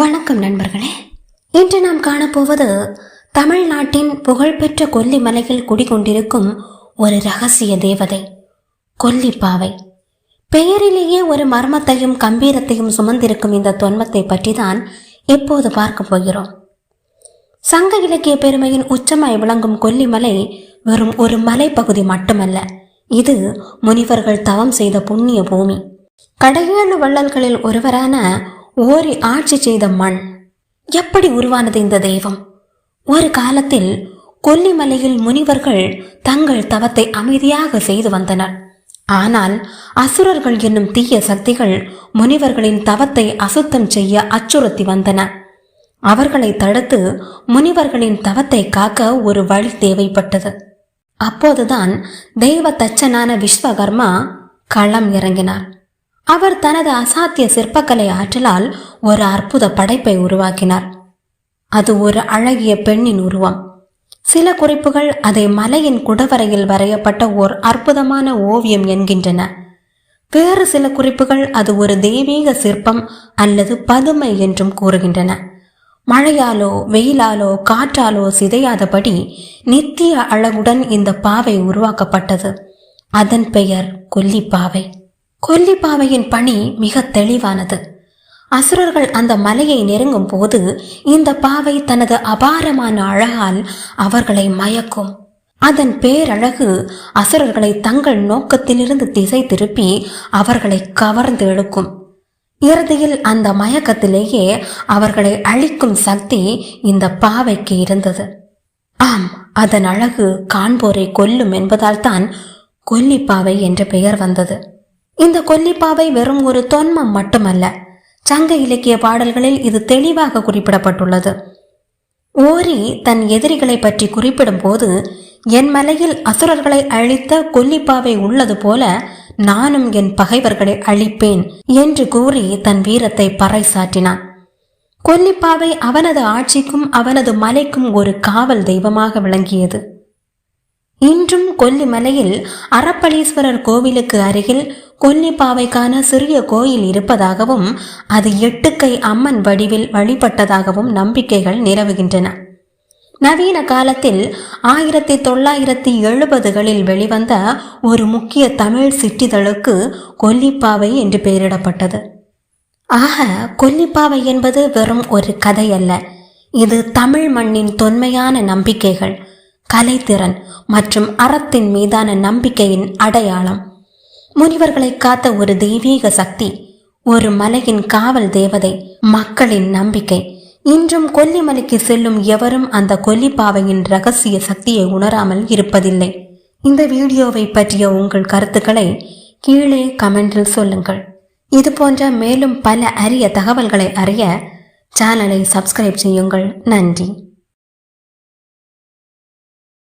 வணக்கம் நண்பர்களே. இன்று நாம் காணப்போவது தமிழ்நாட்டின் புகழ்பெற்ற கொல்லிமலையில் குடிகொண்டிருக்கும் ஒரு ரகசிய தேவதை கொல்லிப்பாவை. பெயரிலேயே ஒரு மர்மத்தையும் கம்பீரத்தையும் சுமந்திருக்கும் இந்த தொன்மத்தை பற்றி தான் இப்போது பார்க்க போகிறோம். சங்க இலக்கிய பெருமையின் உச்சமாய் விளங்கும் கொல்லிமலை வெறும் ஒரு மலைப்பகுதி மட்டுமல்ல இது முனிவர்கள் தவம் செய்த புண்ணிய பூமி. கடையேழு வள்ளல்களில் ஒருவரான ஓரி ஆட்சி செய்த மண் எப்படி உருவானது இந்த தெய்வம்? ஒரு காலத்தில் கொல்லிமலையில் முனிவர்கள் தங்கள் தவத்தை அமைதியாக செய்து வந்தனர். ஆனால் அசுரர்கள் என்னும் தீய சக்திகள் முனிவர்களின் தவத்தை அசுத்தம் செய்ய அச்சுறுத்தி வந்தன. அவர்களை தடுத்து முனிவர்களின் தவத்தை காக்க ஒரு வழி தேவைப்பட்டது. அப்போதுதான் தெய்வ தச்சனான விஸ்வகர்மா களம் இறங்கினார். அவர் தனது அசாத்திய சிற்பக்கலை ஆற்றலால் ஒரு அற்புத படைப்பை உருவாக்கினார். அது ஒரு அழகிய பெண்ணின் உருவம். சில குறிப்புகள் அதை மலையின் குடவரையில் வரையப்பட்ட ஓர் அற்புதமான ஓவியம் என்கின்றன. வேறு சில குறிப்புகள் அது ஒரு தெய்வீக சிற்பம் அல்லது பதுமை என்றும் கூறுகின்றன. மழையாலோ வெயிலாலோ காற்றாலோ சிதையாதபடி நித்திய அழகுடன் இந்த பாவை உருவாக்கப்பட்டது. அதன் பெயர் கொல்லிப்பாவை. கொல்லிப்பாவையின் பணி மிக தெளிவானது. அசுரர்கள் அந்த மலையை நெருங்கும் போது இந்த பாவை தனது அபாரமான அழகால் அவர்களை மயக்கும். அதன் பேரழகு அசுரர்களை தங்கள் நோக்கத்திலிருந்து திசை திருப்பி அவர்களை கவர்ந்து இழுக்கும். இறுதியில் அந்த மயக்கத்திலேயே அவர்களை அழிக்கும் சக்தி இந்த பாவைக்கு இருந்தது. ஆம் அதன் அழகு காண்போரை கொல்லும் என்பதால் தான் கொல்லிப்பாவை என்ற பெயர் வந்தது. இந்த கொல்லிப்பாவை வெறும் ஒரு தொன்மம் மட்டுமல்ல. சங்க இலக்கிய பாடல்களில் இது தெளிவாக குறிப்பிடப்பட்டுள்ளது. ஓரி தன் எதிரிகளை பற்றி குறிப்பிடும் போது என் மலையில் அசுரர்களை அழித்த கொல்லிப்பாவை உள்ளது போல நானும் என் பகைவர்களை அழிப்பேன் என்று கூறி தன் வீரத்தை பறைசாற்றினான். கொல்லிப்பாவை அவனது ஆட்சிக்கும் அவனது மலைக்கும் ஒரு காவல் தெய்வமாக விளங்கியது. இன்றும் கொல்லிமலையில் அறப்பளீஸ்வரர் கோவிலுக்கு அருகில் கொல்லிப்பாவைக்கான சிறிய கோயில் இருப்பதாகவும் அது எட்டுக்கை அம்மன் வடிவில் வழிபட்டதாகவும் நம்பிக்கைகள் நிலவுகின்றன. நவீன காலத்தில் ஆயிரத்தி தொள்ளாயிரத்தி எழுபதுகளில் வெளிவந்த ஒரு முக்கிய தமிழ் சிற்றிதழுக்கு கொல்லிப்பாவை என்று பெயரிடப்பட்டது. ஆக கொல்லிப்பாவை என்பது வெறும் ஒரு கதை அல்ல இது தமிழ் மண்ணின் தொன்மையான நம்பிக்கைகள். கலைத்திறன் மற்றும் அறத்தின் மீதான நம்பிக்கையின் அடையாளம். முனிவர்களை காத்த ஒரு தெய்வீக சக்தி ஒரு மலையின் காவல் தேவதை மக்களின் நம்பிக்கை. இன்றும் கொல்லிமலைக்கு செல்லும் எவரும் அந்த கொல்லிப்பாவையின் ரகசிய சக்தியை உணராமல் இருப்பதில்லை. இந்த வீடியோவை பற்றிய உங்கள் கருத்துக்களை கீழே கமெண்டில் சொல்லுங்கள். இது போன்ற மேலும் பல அரிய தகவல்களை அறிய சேனலை சப்ஸ்கிரைப் செய்யுங்கள். நன்றி.